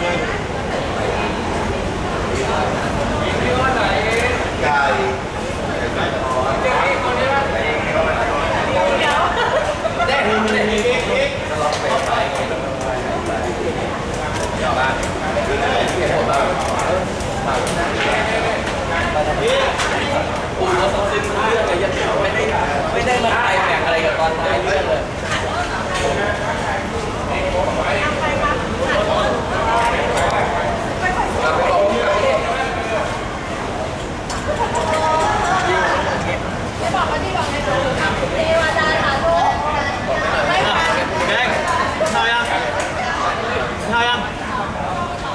ไปพี่จับไปจุดเลยไก่ไม่ได้มาถ่ายแข่งอะไรกับตอนท้ายเรื่อง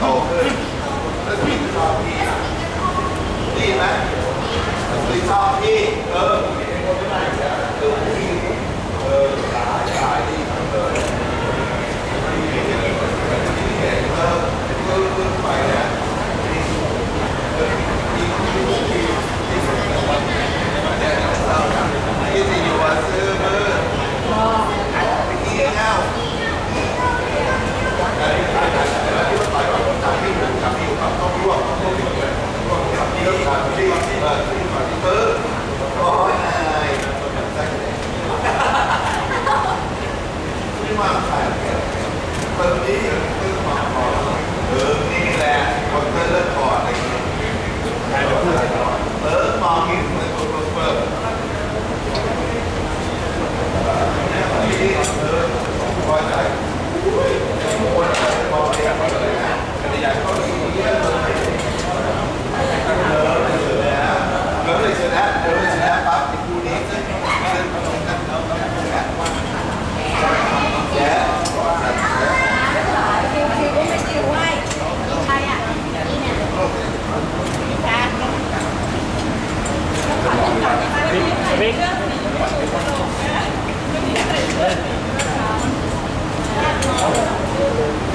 โตขึ้นแล้วพี่ชอบพี่ดีไหมพี่ชอบพี่เออ vem. Thank